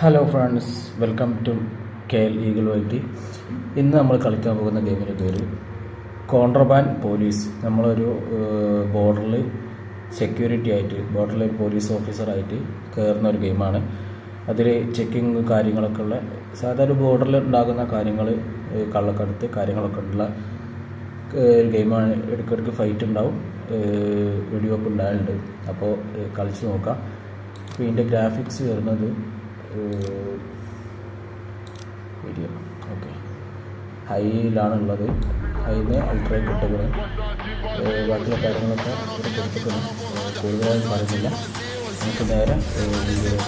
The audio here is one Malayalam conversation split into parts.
Hello friends welcome to K L eagle വൈറ്റി ഇന്ന് നമ്മൾ കളിക്കാൻ പോകുന്ന ഗെയിമിന്റെ പേര് കോൺട്രബാൻഡ് പോലീസ് നമ്മളൊരു ബോർഡറിൽ സെക്യൂരിറ്റി ആയിട്ട് ബോർഡറിൽ പോലീസ് ഓഫീസറായിട്ട് കയറുന്ന ഒരു ഗെയിമാണ്. അതിൽ ചെക്കിങ് കാര്യങ്ങളൊക്കെ ഉള്ള സാധാരണ ബോർഡറിൽ ഉണ്ടാകുന്ന കാര്യങ്ങൾ കള്ളക്കടത്ത് കാര്യങ്ങളൊക്കെ ഉള്ള ഒരു ഗെയിമാണ്. ഇടയ്ക്കിടയ്ക്ക് ഫൈറ്റ് ഉണ്ടാവും വീഡിയോ വെടിവെപ്പ് ഉണ്ടായിട്ടുണ്ട് അപ്പോൾ കളിച്ച് നോക്കാം. അപ്പോൾ ഇതിന്റെ ഗ്രാഫിക്സ് വരുന്നത് വീഡിയോ ഓക്കെ ഹൈയിലാണുള്ളത് ഹൈന്ന് അൾട്രേക്ക് ഇട്ടത് ബാക്കിയുള്ള കാര്യങ്ങളൊക്കെ ഇവിടെ കൂടുതലായി പറയുന്നില്ല. നമുക്ക് നേരെ വീഡിയോ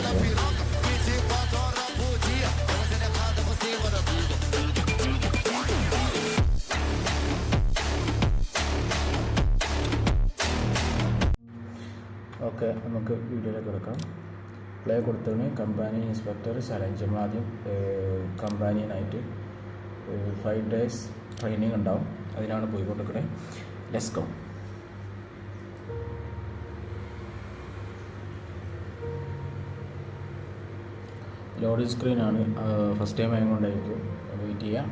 ഓക്കെ നമുക്ക് വീഡിയോയിലേക്ക് എടുക്കാം പ്ലേ കൊടുത്തതിന് കമ്പാനിയൻ ഇൻസ്പെക്ടർ ചലഞ്ച് നമ്മൾ ആദ്യം കമ്പാനിയനായിട്ട് ഫൈവ് ഡേയ്സ് ട്രെയിനിങ് ഉണ്ടാവും. അതിനാണ് പോയിക്കൊണ്ടിരിക്കണേ. ലെസ്കോ ലോഡിംഗ് സ്ക്രീനാണ് ഫസ്റ്റ് ടൈം ആയതുകൊണ്ടായിരിക്കും വെയിറ്റ് ചെയ്യാം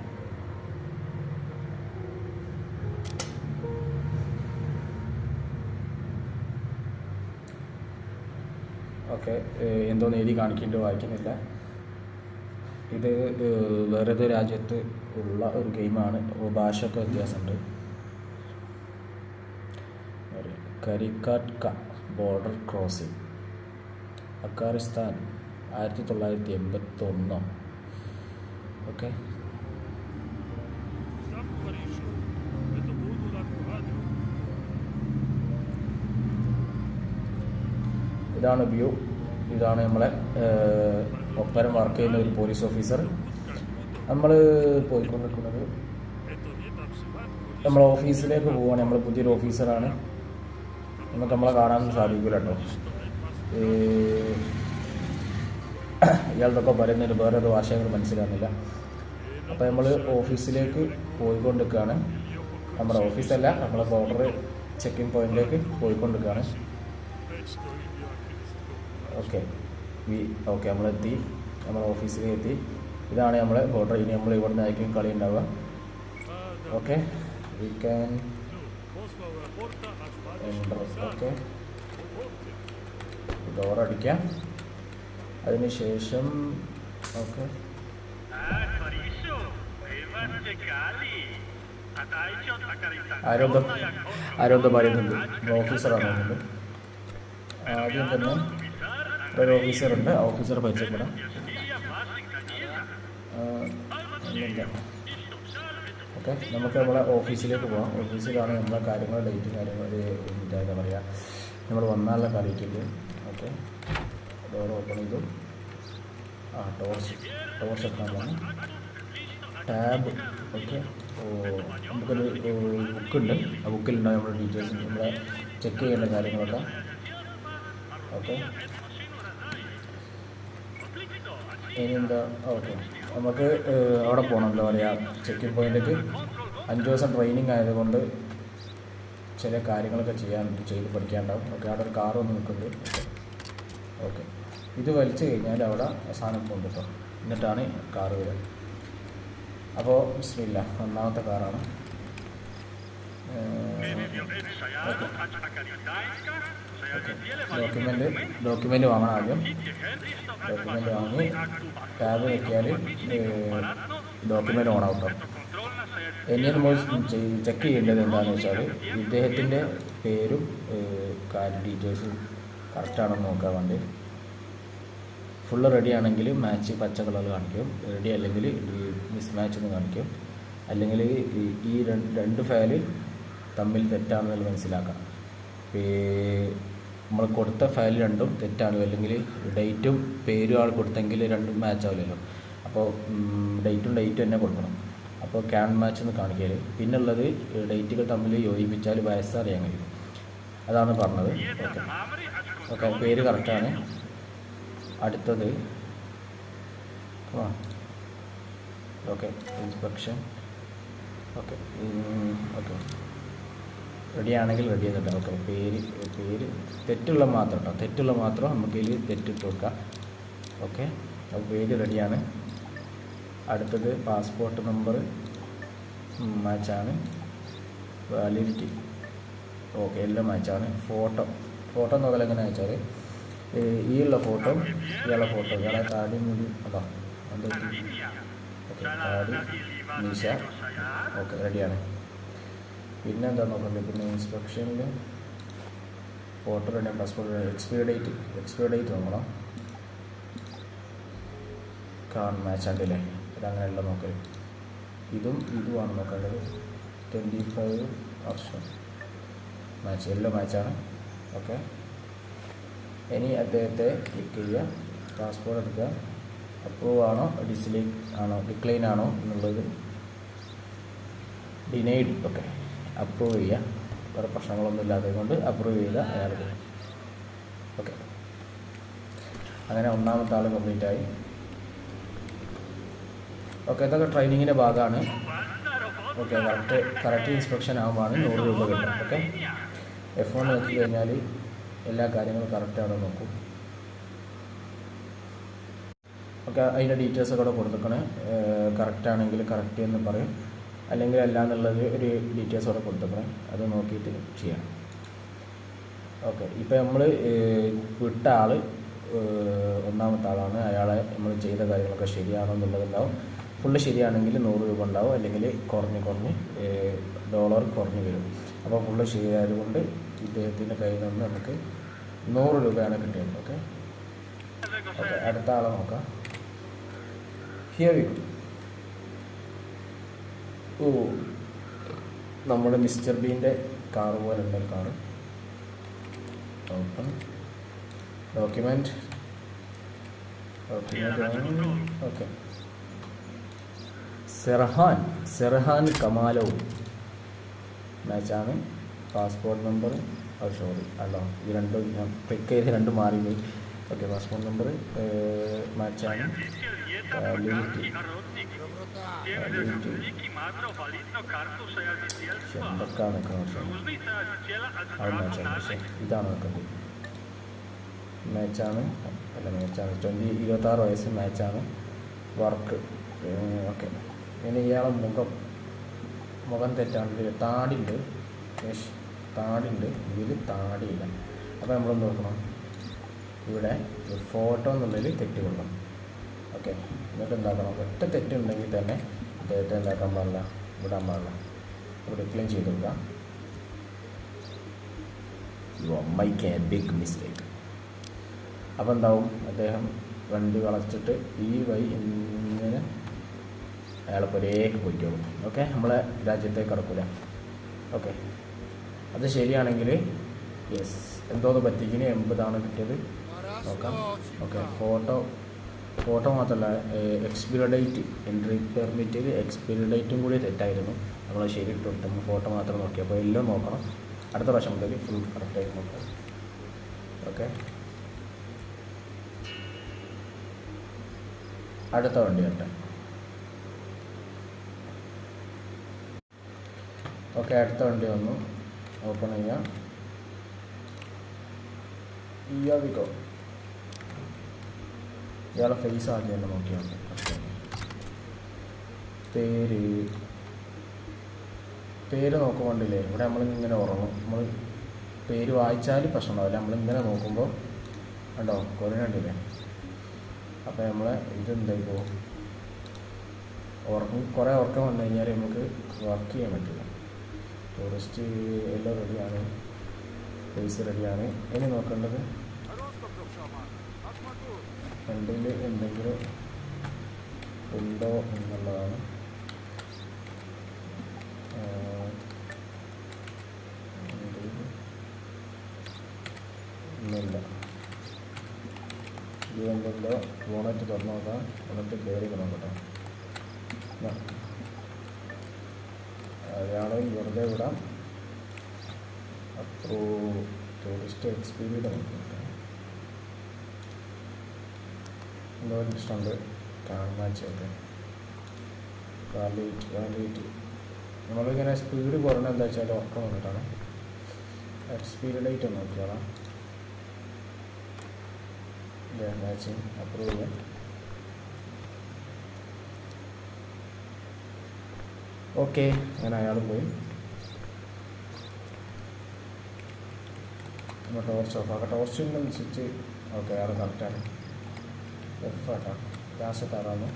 ഒക്കെ എന്തോ നേടി കാണിക്കേണ്ടി വായിക്കുന്നില്ല. ഇത് വേറേത് രാജ്യത്ത് ഉള്ള ഒരു ഗെയിമാണ്. ഭാഷയൊക്കെ വ്യത്യാസമുണ്ട്. കരിക്കാട്ക ബോർഡർ ക്രോസിംഗ്. അഫ്ഗാനിസ്ഥാൻ ആയിരത്തി തൊള്ളായിരത്തി എൺപത്തൊന്നോ ഓക്കെ. ഇതാണ് വ്യൂ. ഇതാണ് നമ്മളെ ഒപ്പരം വർക്ക് ചെയ്യുന്ന ഒരു പോലീസ് ഓഫീസർ നമ്മൾ പോയിക്കൊണ്ടിരിക്കുന്നത് നമ്മളെ ഓഫീസിലേക്ക് പോവാണ്. നമ്മൾ പുതിയൊരു ഓഫീസറാണ് നമുക്ക് നമ്മളെ കാണാൻ സാധിക്കില്ല കേട്ടോ ഇയാളുടെയൊക്കെ പറയുന്നതിന് വേറെ ഒരു ഭാഷകൾ മനസ്സിലാകുന്നില്ല അപ്പോൾ നമ്മൾ ഓഫീസിലേക്ക് പോയിക്കൊണ്ടിരിക്കുകയാണ്. നമ്മുടെ ഓഫീസല്ല നമ്മളെ ബോർഡർ ചെക്കിംഗ് പോയിന്റിലേക്ക് പോയിക്കൊണ്ടിരിക്കുകയാണ്. ഓക്കെ. വി ഓക്കെ നമ്മളെത്തി. നമ്മുടെ ഓഫീസിലേക്ക് എത്തി ഇതാണ് നമ്മളെ ഓർഡർ ഇനി നമ്മൾ ഇവിടെ നിന്നായിരിക്കും കളി ഉണ്ടാവുക. Okay. We can okay. Door അടിക്കാം. അതിന് ശേഷം ഓക്കെ. ആരോന്തോ ആരോന്തോ പറയുന്നുണ്ട്. ഓഫീസറാണ്? ആദ്യം തന്നെ ഒരു ഓഫീസറുണ്ട്. ആ ഓഫീസറെ പരിചയപ്പെടാം ഓക്കെ നമുക്ക് നമ്മളെ ഓഫീസിലേക്ക് പോകാം ഓഫീസിലാണ് നമ്മളെ കാര്യങ്ങൾ ഡേറ്റ് കാര്യങ്ങൾ എന്താ പറയുക നമ്മൾ വന്നാലുള്ള കാര്യത്തില്ല ഓക്കെ ഡോർ ഓപ്പൺ ചെയ്തു. ആ ടോർച്ച് ടോർച്ച് എത്താൻ പോകുന്നു ടാബ് ഓക്കെ. നമുക്കൊരു ബുക്കുണ്ട് ആ ബുക്കിലുണ്ടാവും നമ്മുടെ ഡീറ്റെയിൽസ് നമ്മളെ ചെക്ക് ചെയ്യേണ്ട കാര്യങ്ങളൊക്കെ. ഓക്കെ. ഇനി എന്താ ഓക്കെ. നമുക്ക് അവിടെ പോകണം എന്താ പറയുക ചെക്കിംഗ് പോയിന്റിലേക്ക് അഞ്ച് ദിവസം ട്രെയിനിങ് ആയതുകൊണ്ട് ചില കാര്യങ്ങളൊക്കെ ചെയ്യാൻ ചെയ്ത് പഠിക്കാനുണ്ടാവും ഓക്കെ അവിടെ ഒരു കാർ വന്ന് നിൽക്കുന്നുണ്ട്. ഓക്കെ. ഇത് വലിച്ചു കഴിഞ്ഞാൽ അവിടെ സാധനം പോകും കേട്ടോ എന്നിട്ടാണ് കാറ് വരിക. അപ്പോൾ ബിസ്മില്ല ഒന്നാമത്തെ കാറാണ് ഡോക്യുമെന്റ് ഡോക്യുമെന്റ് വാങ്ങണം ആദ്യം. ഡോക്യുമെന്റ് വാങ്ങി ടാബ് വെക്കിയാൽ ഡോക്യുമെന്റ് ഓൺ ആവും ഇനി നമ്മൾ ചെക്ക് ചെയ്യേണ്ടത് എന്താണെന്ന് വെച്ചാൽ ഇദ്ദേഹത്തിന്റെ പേരും കാർഡ് ഡീറ്റെയിൽസും കറക്റ്റാണെന്ന് നോക്കാൻ വേണ്ടി. ഫുള്ള് റെഡി ആണെങ്കിൽ മാച്ച് പച്ച കളർ കാണിക്കും. റെഡി അല്ലെങ്കിൽ മിസ് മാച്ച് എന്ന് കാണിക്കും. അല്ലെങ്കിൽ ഈ- രണ്ട് ഫയൽ തമ്മിൽ തെറ്റാണെന്ന് മനസ്സിലാക്കാം നമ്മൾ കൊടുത്ത ഫയൽ രണ്ടും തെറ്റാണ് അല്ലെങ്കിൽ ഡേറ്റും പേരും ആൾ കൊടുത്തെങ്കിൽ രണ്ടും മാച്ച് ആവില്ലല്ലോ. അപ്പോൾ ഡേറ്റും ഡേറ്റും തന്നെ കൊടുക്കണം. അപ്പോൾ ക്യാൻ മാച്ച് എന്ന് കാണിക്കൽ പിന്നുള്ളത് ഡേറ്റുകൾ തമ്മിൽ യോജിപ്പിച്ചാൽ വയസ്സ് അറിയാൻ കഴിയും. അതാണ് പറഞ്ഞത്. ഓക്കെ. ഓക്കെ പേര് കറക്റ്റാണ് അടുത്തത് okay inspection okay okay. Ready ആണെങ്കിൽ റെഡി ചെയ്തിട്ട് ഓക്കെ പേര് പേര് തെറ്റുള്ള മാത്രം കേട്ടോ തെറ്റുള്ള മാത്രം നമുക്ക് ഇതിൽ തെറ്റിട്ട് കൊടുക്കാം ഓക്കെ? അപ്പോൾ പേര് റെഡിയാണ്. അടുത്തത് പാസ്പോർട്ട് നമ്പർ മാച്ചാണ്. വാലിഡിറ്റി ഓക്കെ എല്ലാം മാച്ചാണ്. ഫോട്ടോ. ഫോട്ടോ നോക്കൽ എങ്ങനെയാണെന്ന് വെച്ചാൽ ഈ ഉള്ള ഫോട്ടോ ഇയാളെ ഫോട്ടോ ഇയാളെ താടി മുടി അതാ എന്താ ഓക്കെ താടി മീശ. ഓക്കെ റെഡിയാണ്. പിന്നെ എന്താ നോക്കണ്ടേ? പിന്നെ ഇൻസ്പെക്ഷനിൽ photo ready passport expire date expire date നോക്കണം. കാൺ മാച്ച് ഉണ്ടല്ലേ? ഇതങ്ങനെയല്ല നോക്കൽ ഇതും ഇതുമാണ് നോക്കേണ്ടത്. ട്വന്റി ഫൈവ് വർഷം മാച്ച് എല്ലാം മാച്ചാണ് ഓക്കെ ഇനി അദ്ദേഹത്തെ ക്ലിക്ക് ചെയ്യുക. പാസ്പോർട്ട് എടുക്കുക. അപ്രൂവ് ആണോ? ഡിസ്ലൈക്ക് ആണോ? ഡിക്ലൈൻ ആണോ? എന്നുള്ളത് ഡിനൈഡ് ഓക്കെ അപ്രൂവ് ചെയ്യുക വേറെ പ്രശ്നങ്ങളൊന്നും ഇല്ലാത്തത് കൊണ്ട് അപ്രൂവ് ചെയ്ത് അയാൾ ഓക്കെ അങ്ങനെ ഒന്നാമത്തെ ആൾ കംപ്ലീറ്റ് ആയി. ഓക്കെ ഇതൊക്കെ ട്രെയിനിങ്ങിന്റെ ഭാഗമാണ്. ഓക്കെ കറക്റ്റ് കറക്റ്റ് ഇൻസ്പെക്ഷൻ ആകുമ്പോൾ നൂറ് രൂപ കിട്ടും ഓക്കെ എഫ് വൺ നോക്കി കഴിഞ്ഞാൽ എല്ലാ കാര്യങ്ങളും കറക്റ്റാണോ നോക്കും. ഓക്കെ അതിന്റെ ഡീറ്റെയിൽസ് ഒക്കെ കൊടുത്തേക്കണേ കറക്റ്റ് ആണെങ്കിൽ കറക്റ്റ് എന്ന് പറയും. അല്ലെങ്കിൽ അല്ല എന്നുള്ളത് ഒരു ഡീറ്റെയിൽസ് അവിടെ കൊടുത്തപ്പോൾ അത് നോക്കിയിട്ട് ചെയ്യാം. ഓക്കെ ഇപ്പോൾ നമ്മൾ വിട്ട ആൾ ഒന്നാമത്തെ ആളാണ്. അയാളെ നമ്മൾ ചെയ്ത കാര്യങ്ങളൊക്കെ ശരിയാണോ എന്നുള്ളതുണ്ടാവും. ഫുള്ള് ശരിയാണെങ്കിൽ നൂറ് രൂപ ഉണ്ടാവും. അല്ലെങ്കിൽ കുറഞ്ഞ് കുറഞ്ഞ് ഡോളർ കുറഞ്ഞ് വരും. അപ്പോൾ ഫുള്ള് ശരിയായതുകൊണ്ട് ഇദ്ദേഹത്തിന്റെ കയ്യിൽ നിന്ന് നമുക്ക് നൂറ് രൂപയാണ് കിട്ടിയത്. ഓക്കെ ഓക്കെ അടുത്ത ആളെ നോക്കാം. Here we oh. നമ്മുടെ മിസ്റ്റർ ബീന്റെ കാർ പോലെ ഉണ്ട് car open. Document. Okay. Serhan Serhan Kamalo. മാച്ചാണ്. Passport number. അത് സോറി. അല്ലോ ഈ രണ്ടും ഞാൻ ക്ലിക്ക് ചെയ്ത് രണ്ടും മാറിപ്പോയി ഓക്കെ പാസ്പോർട്ട് നമ്പർ മാച്ചാണ് അത് മാച്ചാണ് പക്ഷേ ഇതാണ് നിൽക്കുന്നത് മാച്ചാണ്. അല്ല മാച്ചാണ് ട്വന്റി ഇരുപത്താറ് വയസ്സ് മാച്ചാണ് വർക്ക് ഓക്കെ പിന്നെ ഇയാളെ മുഖം മുഖം തെറ്റാണ്ട് താടിണ്ട്. യേശ് താടിണ്ട്. ഇതിൽ താടിയില്ല. അപ്പോൾ നമ്മൾ നോക്കണം. ഇവിടെ ഫോട്ടോ എന്നുള്ളതിൽ തെറ്റ് കൊള്ളണം ഓക്കെ. എന്നിട്ട് എന്താക്കണം ഒറ്റ തെറ്റുണ്ടെങ്കിൽ തന്നെ ഡേറ്റ എന്താക്കാൻ പാടില്ല. വിടാൻ പാടില്ല. ഇവിടെ ക്ലീൻ ചെയ്ത് കൊടുക്കാം. You make a big mistake അപ്പോൾ എന്താവും? അദ്ദേഹം വണ്ടി വളച്ചിട്ട് ഈ വൈ ഇങ്ങനെ അയാളെ പുരേക്ക് പോയിക്കോളും. ഓക്കെ? നമ്മളെ രാജ്യത്തേക്ക് കടക്കൂല. ഓക്കെ. അത് ശരിയാണെങ്കിൽ യെസ് എന്തോന്ന് പറ്റിക്കിന് എൺപതാണ് കിട്ടിയത്? നോക്കാം. ഓക്കെ. ഫോട്ടോ ഫോട്ടോ മാത്രമല്ല എക്സ്പയറി ഡേറ്റ് എൻട്രി പെർമിറ്റിൽ എക്സ്പയറി ഡേറ്റും കൂടി തെറ്റായിരുന്നു. നമ്മൾ ശരി ഇട്ട് ഫോട്ടോ മാത്രം നോക്കി. അപ്പോൾ എല്ലാം നോക്കണം. അടുത്ത പ്രാവശ്യം മുതൽ ഫുൾ കറക്റ്റായിട്ട് നോക്കാം. ഓക്കെ? അടുത്ത വണ്ടി കട്ടെ. ഓക്കെ അടുത്ത വണ്ടി വന്നു. ഓപ്പൺ ചെയ്യാം. ഇയാവിക്കോ ഇയാളെ ഫേസ് ആദ്യം തന്നെ നോക്കിയാൽ പേര്. പേര് നോക്കുമ്പോണ്ടില്ലേ ഇവിടെ നമ്മളിങ്ങനെ ഉറങ്ങും. നമ്മൾ പേര് വായിച്ചാൽ പ്രശ്നമുണ്ടാവില്ല. നമ്മളിങ്ങനെ നോക്കുമ്പോൾ കണ്ടോ കുറേ കണ്ടില്ലേ? അപ്പോൾ നമ്മളെ ഇതെന്തായി പോകും ഉറക്കം കുറേ ഉറക്കം വന്നു കഴിഞ്ഞാൽ നമുക്ക് വർക്ക് ചെയ്യാൻ പറ്റില്ല. ടൂറിസ്റ്റ് എല്ലാം റെഡിയാണ് ഫേസ് റെഡിയാണ് ഇനി നോക്കേണ്ടത് വണ്ടിയിൽ എന്തെങ്കിലും ഉണ്ടോ എന്നുള്ളതാണ്. ഒന്നുമില്ല ഇത് എന്തെങ്കിലോ ബോണറ്റ് തുറന്നു നോക്കാം ബോണറ്റ് കയറി നോക്കട്ടെ ഇതാ. അയാളെ വെറുതെ വിടാം. അപ്പോൾ ടൂറിസ്റ്റ് എക്സ്പീരിയൻസ് നോക്കിയിട്ട് എന്തോ ഇഷ്ടമുണ്ട് കാണാച്ചൊക്കെ കാലിറ്റ് കാലിറ്റ് നമ്മളിങ്ങനെ സ്പീഡ് കുറഞ്ഞ എന്താ വെച്ചാൽ ഉറക്കം വന്നിട്ടാണ്. എക്സ്പീരിയഡ് ഒന്ന് നോക്കിയോളാം മാച്ചിങ് അപ്രൂവ് ചെയ്യാം ഓക്കെ അങ്ങനെ അയാൾ പോയി. ടോർച്ച് ഓഫ് ആക്കാം. ടോർച്ചിന്റെ സ്വിച്ച് ഓക്കെ അയാൾ കറക്റ്റാണ് എഫ് ആട്ടാ. ലാസ്റ്റ് താറാന്ന്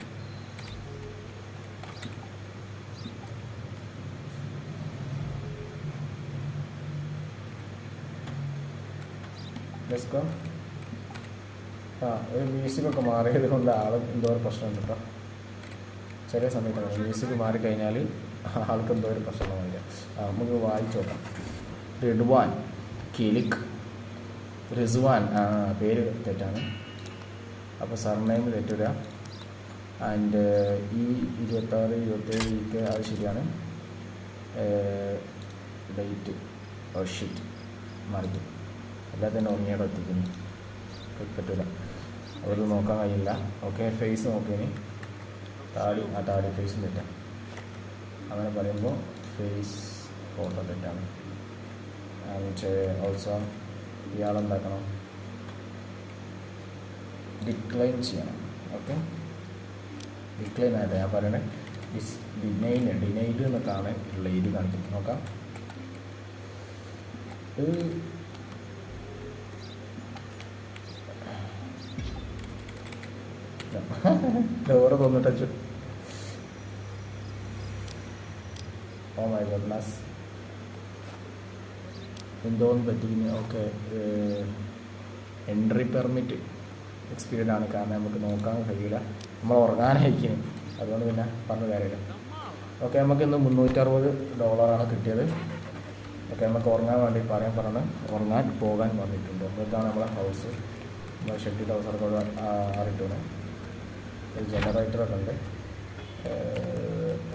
ലെസ്കോ ആ ഒരു മ്യൂസിക്കൊക്കെ മാറിയത് കൊണ്ട് ആൾ എന്തോ ഒരു പ്രശ്നമുണ്ട് കേട്ടോ ചില സമയത്താണ്. മ്യൂസിക് മാറിക്കഴിഞ്ഞാൽ ആൾക്ക് എന്തോ ഒരു പ്രശ്നമാവില്ല നമുക്ക് വായിച്ചു നോക്കാം. റിഡ്വാൻ കിലിക് റിസ്വാൻ പേര് തെറ്റാണ്. അപ്പോൾ സർനെയിം തെറ്റില്ല ആൻഡ് ഈ ഇരുപത്താറ് ഇരുപത്തേഴ് വീക്ക് അത് ശരിയാണ്. ഡേറ്റ് ഓ ഷിറ്റ് മാറിക്കും അല്ലാതെ തന്നെ ഉറങ്ങിയോടെ എത്തിക്കുന്നു. പറ്റില്ല അവരത് നോക്കാൻ കഴിയില്ല. ഓക്കെ ഫേസ് നോക്കിയനി താടി ആ താടി ഫേസ് തെറ്റാം. അങ്ങനെ പറയുമ്പോൾ ഫേസ് ഫോട്ടോ തെറ്റാണ്. ആൻഡ് ഓൾസോ ഇയാളെന്താക്കണം? ഡിക്ലൈൻ ചെയ്യണം. ഓക്കെ ഡിക്ലൈൻ ആയിട്ട് ഞാൻ പറയണേ ഡിസ് ഡിനൈൻ ഡിനൈഡ് എന്നൊക്കെയാണ് ഉള്ള ഇത് കാണിക്കുന്നത് നോക്കാം. ഡോറ് തോന്നിട്ടു ഓ മൈ ഗോഡ്നസ് എന്തോന്ന് പറ്റി ഓക്കെ എൻട്രി പെർമിറ്റ് എക്സ്പീരിയൻസ് ആണ്. കാരണം നമുക്ക് നോക്കാൻ കഴിയില്ല. നമ്മൾ ഉറങ്ങാനായിരിക്കും. അതുകൊണ്ട് പിന്നെ പറഞ്ഞ കാര്യമില്ല. ഓക്കെ നമുക്ക് ഇന്ന് മുന്നൂറ്ററുപത് ഡോളറാണ് കിട്ടിയത്. ഓക്കെ നമുക്ക് ഉറങ്ങാൻ വേണ്ടി പറയാൻ പറഞ്ഞ് ഉറങ്ങാൻ പോകാൻ അപ്പോൾ ഇതാണ് നമ്മളെ ഹൗസ് നമ്മൾ ഷെഡ് ഹൗസൊക്കെ അറിയിട്ടുണ്ട് ഒരു ജനറേറ്ററൊക്കെ ഉണ്ട്.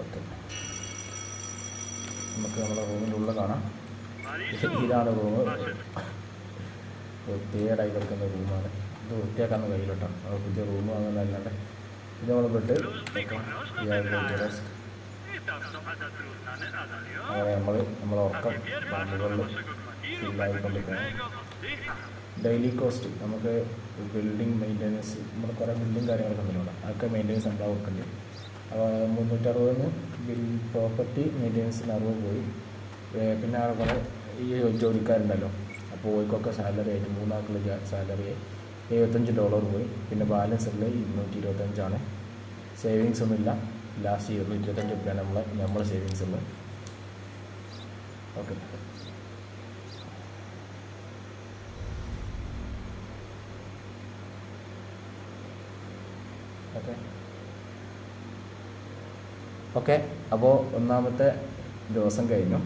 ഓക്കെ നമുക്ക് നമ്മുടെ റൂമിന്റെ ഉള്ളിൽ കാണാം. ഇതാണ് റൂം വൃത്തികേടായി കിടക്കുന്ന റൂമാണ് ഇത് വൃത്തിയാക്കാൻ കഴിയില്ലട്ടോ നമ്മൾ പുതിയ റൂം വാങ്ങുന്നതല്ലാണ്ട് ഇത് നമ്മൾ ad Alio. അങ്ങനെ നമ്മൾ നമ്മളെ ഉറക്കം ഫില്ലായിക്കൊണ്ടിരിക്കുകയാണ് ഡെയിലി കോസ്റ്റ് നമുക്ക് ബിൽഡിംഗ് മെയിന്റെനൻസ് നമ്മൾ കുറേ ബിൽഡിംഗ് കാര്യങ്ങളൊക്കെ ഉണ്ടല്ലോ. അതൊക്കെ മെയിന്റെനൻസ് നമ്മൾ കൊടുക്കുന്നുണ്ട് അപ്പോൾ മുന്നൂറ്ററുപതിന് ബിൽ പ്രോപ്പർട്ടി മെയിന്റെനൻസിന് അറുപത് പോയി. പിന്നെ കുറേ ഈ ജോലിക്കാരുണ്ടല്ലോ. അപ്പോൾ ഓർക്കൊക്കെ സാലറി ആയിട്ട് മൂന്നാൾക്കുള്ള സാലറി എഴുപത്തഞ്ച് ഡോളർ പോയി. പിന്നെ ബാലൻസ് ഉള്ളത് ഇരുന്നൂറ്റി ഇരുപത്തഞ്ചാണ് സേവിങ്സ് ഒന്നുമില്ല ലാസ്റ്റ് ഇയറിൽ ഇരുപത്തഞ്ച് രൂപയാണ് നമ്മളെ നമ്മളെ സേവിങ്സ് ഉള്ളത്. ഓക്കെ ഓക്കെ ഓക്കെ അപ്പോൾ ഒന്നാമത്തെ ദിവസം കഴിഞ്ഞു.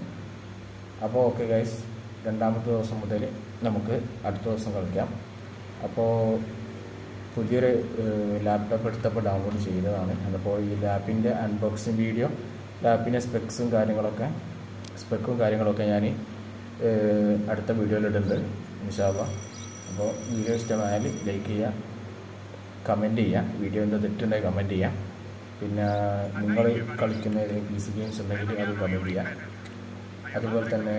അപ്പോൾ ഓക്കെ ഗൈസ് രണ്ടാമത്തെ ദിവസം മുതൽ നമുക്ക് അടുത്ത ദിവസം കളിക്കാം. അപ്പോൾ പുതിയൊരു ലാപ്ടോപ്പ് എടുത്തപ്പോൾ ഡൗൺലോഡ് ചെയ്തതാണ്. അപ്പോൾ ഈ ലാപ്പിന്റെ അൺബോക്സിങ് വീഡിയോ ലാപ്പിന്റെ സ്പെക്സും കാര്യങ്ങളൊക്കെ സ്പെക്കും കാര്യങ്ങളൊക്കെ ഞാൻ അടുത്ത വീഡിയോയിൽ ഇടുന്നുണ്ട് ഇൻഷാല്ല അപ്പോൾ വീഡിയോ ഇഷ്ടമായാൽ ലൈക്ക് ചെയ്യുക കമന്റ് ചെയ്യുക വീഡിയോ എന്താ തെറ്റുണ്ടെങ്കിൽ കമന്റ് ചെയ്യാം. പിന്നെ നിങ്ങൾ കളിക്കുന്ന ഏതെങ്കിലും പി സി ഗെയിംസ് ഉണ്ടെങ്കിൽ അത് കമന്റ് ചെയ്യാം. അതുപോലെ തന്നെ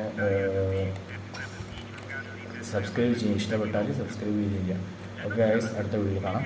സബ്സ്ക്രൈബ് ചെയ്യാൻ ഇഷ്ടപ്പെട്ടാൽ സബ്സ്ക്രൈബ് ചെയ്യുക ഓക്കെ അടുത്ത വീഡിയോയിൽ കാണാം.